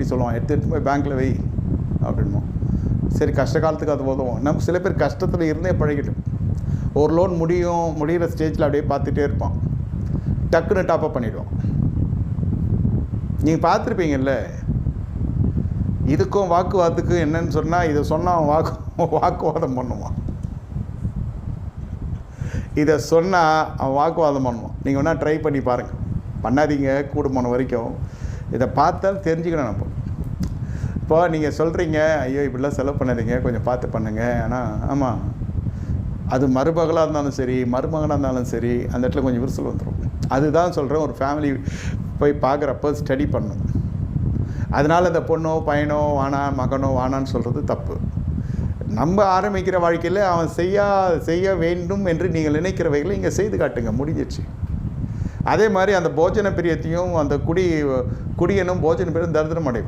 இப்படி சொல்லுவான் எடுத்து எடுத்து போய் பேங்க்கில் வை அப்படின்மோ சரி கஷ்ட காலத்துக்கு அது உதவும். நம்ம சில பேர் கஷ்டத்தில் இருந்தே பழகிட்டோம் ஒரு லோன் முடியும் முடிகிற ஸ்டேஜில் அப்படியே பார்த்துட்டே இருப்பான். டக்குன்னு டாப்அப் பண்ணிவிடுவோம் நீங்கள் பார்த்துருப்பீங்கல்ல இதுக்கும் வாக்குவாதத்துக்கும் என்னன்னு சொன்னால் இதை சொன்னால் அவன் வாக்கு வாக்குவாதம் பண்ணுவான். இதை சொன்னால் அவன் வாக்குவாதம் பண்ணுவான். நீங்கள் வேணால் ட்ரை பண்ணி பாருங்கள் பண்ணாதீங்க கூடுமான வரைக்கும். இதை பார்த்தாலும் தெரிஞ்சுக்கணும் நம்ம. இப்போ நீங்கள் சொல்கிறீங்க ஐயோ இப்படிலாம் செலவு பண்ணாதீங்க கொஞ்சம் பார்த்து பண்ணுங்கள் ஆனால் ஆமாம் அது மருமகளாக இருந்தாலும் சரி மருமகனாக இருந்தாலும் சரி அந்த இடத்துல கொஞ்சம் விரிசல் வந்துடும் அதுதான் சொல்கிறேன் ஒரு ஃபேமிலி போய் பார்க்குறப்ப ஸ்டடி பண்ணணும். அதனால் இந்த பொண்ணோ பையனோ வானா மகனோ வானான்னு சொல்கிறது தப்பு. நம்ம ஆரம்பிக்கிற வாழ்க்கையில் அவன் செய்ய செய்ய வேண்டும் என்று நீங்கள் நினைக்கிறவைகளை இங்கே செய்து காட்டுங்க முடிஞ்சிடுச்சு. அதே மாதிரி அந்த போஜன பிரியத்தையும் அந்த குடி குடியனும் போஜன பிரியம் தரித்திரம் அடைவான்